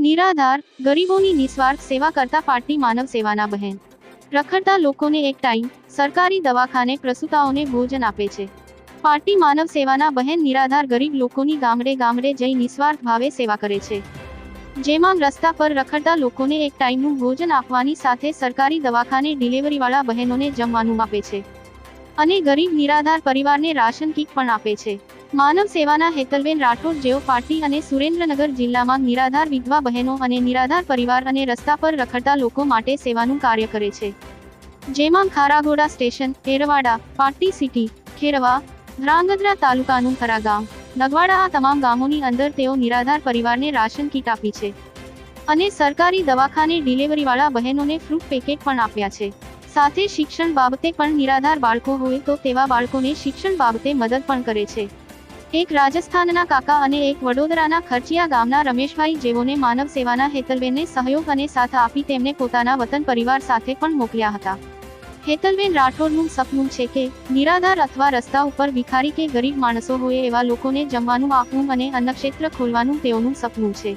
નિરાધાર, ગરીબોની નિસ્વાર્થ સેવા કરતા પાર્ટી માનવ સેવાના બહેન. રખડતા લોકોને એક ટાઈમ, સરકારી દવાખાને પ્રસૂતાઓને ભોજન આપે છે. પાર્ટી માનવ સેવાના બહેન નિરાધાર ગરીબ લોકોની ગામડે ગામડે જઈ નિસ્વાર્થ ભાવે સેવા કરે છે. જેમાં રસ્તા પર રખડતા લોકોને એક ટાઈમનું ભોજન આપવાની સાથે સરકારી દવાખાને ડિલિવરીવાળા બહેનોને જમવાનું આપે છે. અને ગરીબ નિરાધાર પરિવારને રાશન કીટ પણ આપે છે. માનવ સેવાના હેતલબેન રાઠોડ જેઓ પાર્ટી અને સુરેન્દ્રનગર જિલ્લામાં નિરાધાર વિધવા બહેનો અને નિરાધાર પરિવાર અને રસ્તા પર રખડતા લોકો માટે સેવાનું કાર્ય કરે છે. જેમાં Kharaghoda station, Erwada party city, Kherva, Dhrangadhra તાલુકાનું ખરા ગામ, નગવાડા આ તમામ ગામોની અંદર તેઓ નિરાધાર પરિવારને રાશન કીટ આપી છે. અને સરકારી દવાખાને ડિલિવરીવાળા બહેનોને ફ્રૂટ પેકેટ પણ આપ્યા છે. સાથે શિક્ષણ બાબતે પણ નિરાધાર બાળકો હોય તો તેવા બાળકોને શિક્ષણ બાબતે મદદ પણ કરે છે. એક રાજસ્થાનના કાકા અને એક વડોદરાના ખર્ચિયા ગામના રમેશભાઈ જેઓને માનવ સેવાના હેતલબેનને સહયોગ અને સાથ આપી તેમને પોતાના વતન પરિવાર સાથે પણ મોકલ્યા હતા. હેતલબેન રાઠોડનું સપનું છે કે નિરાધાર અથવા રસ્તા ઉપર ભિખારી કે ગરીબ માણસો હોય એવા લોકોને જમવાનું આપવું અને અન્નક્ષેત્ર ખોલવાનું તેઓનું સપનું છે.